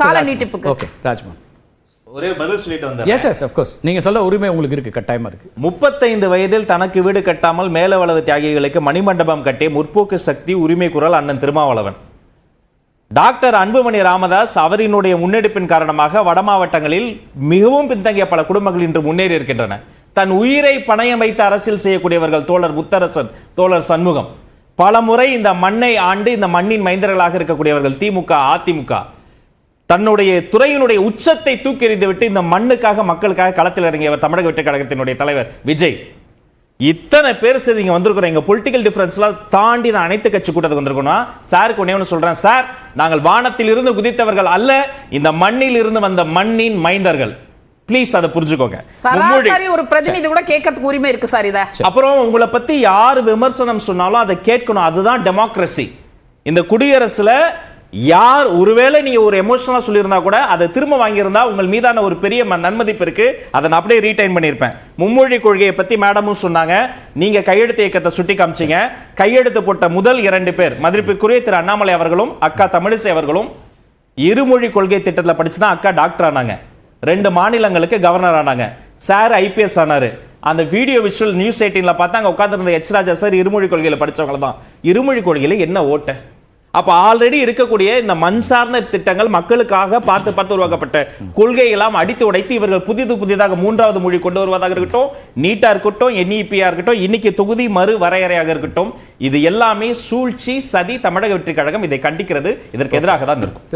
கால நீட்டிப்புக்கு. ஓகே ராஜ்மா ஒரே பதில் சொல்லிட்டு வந்தேன். எஸ் எஸ் கோர்ஸ் நீங்க சொல்ல உரிமை உங்களுக்கு இருக்கு கட்டாயமா இருக்கு. முப்பத்தைந்து வயதில் தனக்கு வீடு கட்டாமல் மேலவளவு தியாகிகளுக்கு மணிமண்டபம் கட்டிய முற்போக்கு சக்தி உரிமை குரல் அண்ணன் திருமாவளவன். டாக்டர் அன்புமணி ராமதாஸ் அவரினுடைய முன்னெடுப்பின் காரணமாக வட மாவட்டங்களில் மிகவும் பின்தங்கிய பல குடும்பங்கள் இன்று முன்னேறி இருக்கின்றன. தன் உயிரை பணயம் வைத்து அரசியல் செய்யக்கூடியவர்கள் தோழர் முத்தரசன் தோழர் சண்முகம். பல முறை இந்த மண்ணை ஆண்டு இந்த மண்ணின் மைந்தர்களாக இருக்கக்கூடியவர்கள் திமுக அதிமுக தன்னுடைய துறையினுடைய உச்சத்தை தூக்கி எறிந்து விட்டு இந்த மண்ணுக்காக மக்களுக்காக களத்தில் இறங்கியவர் தமிழக வெற்றி கழகத்தினுடைய தலைவர் விஜய். இத்தனை பேர் சரி இங்க வந்திருக்கிறோம். எங்க பொலிட்டிக்கல் டிஃபரன்ஸ்லாம் தாண்டி நான் அனைத்து கட்சி கூட்டத்துக்கு வந்திருக்கோம்னா சாருக்கு ஒன்று சொல்றேன். சார் நாங்கள் வானத்தில் இருந்து குதித்தவர்கள் அல்ல இந்த மண்ணில் இருந்து வந்த மண்ணின் மைந்தர்கள். ப்ளீஸ் அதை புரிஞ்சுக்கோங்க. சராசரி ஒரு பிரதிநிதி கூட கேட்கறதுக்கு உரிமை இருக்கு சார் இத. அப்புறம் உங்களை பத்தி யார் விமர்சனம் சொன்னாலும் அதை கேட்கணும். அதுதான் டெமோக்ரஸி இந்த குடியரசுல யார் ஒருவேளை நீங்க ஒரு எமோஷனலா சொல்லியிருந்தா கூட அதை திரும்ப வாங்கியிருந்தா உங்கள் மீதான ஒரு பெரிய ம- நன்மதிப்பு இருக்கு. அதை நான் அப்படியே ரீடைன் பண்ணியிருப்பேன். மும்மொழி கொள்கையை பத்தி மேடமும் சொன்னாங்க. நீங்க கையெழுத்து இயக்கத்தை சுட்டி காமிச்சீங்க. கையெழுத்து போட்ட முதல் இரண்டு பேர் மதிப்பிற்குரிய திரு அண்ணாமலை அவர்களும் அக்கா தமிழிசை அவர்களும் இருமொழி கொள்கை திட்டத்தில் படித்து தான் அக்கா டாக்டர் ஆனாங்க. ரெண்டு மாநிலங்களுக்கு கவர்னர் ஆனாங்க. சார் ஐபிஎஸ் ஆனாரு. அந்த வீடியோ விஷுவல் நியூஸ் எயிட்டீன்ல பார்த்தா அங்கே உட்காந்துருந்த எச் ராஜா சார் இருமொழி கொள்கையில் படித்தவங்க தான் இருமொழி கொள்கையில் என்ன ஓட்டை? அப்போ ஆல்ரெடி இருக்கக்கூடிய இந்த மண் சார்ந்த திட்டங்கள் மக்களுக்காக பார்த்து பார்த்து உருவாக்கப்பட்ட கொள்கை எல்லாம் அடித்து உடைத்து இவர்கள் புதிது புதிதாக மூன்றாவது மொழி கொண்டு வருவதாக இருக்கட்டும் நீட்டா இருக்கட்டும் என்இபியா இருக்கட்டும் இன்னைக்கு தொகுதி மறு வரையறையாக இருக்கட்டும் இது எல்லாமே சூழ்ச்சி சதி தமிழக வெற்றி கழகம் இதை கண்டிக்கிறது. இதற்கு எதிராக தான் இருக்கும்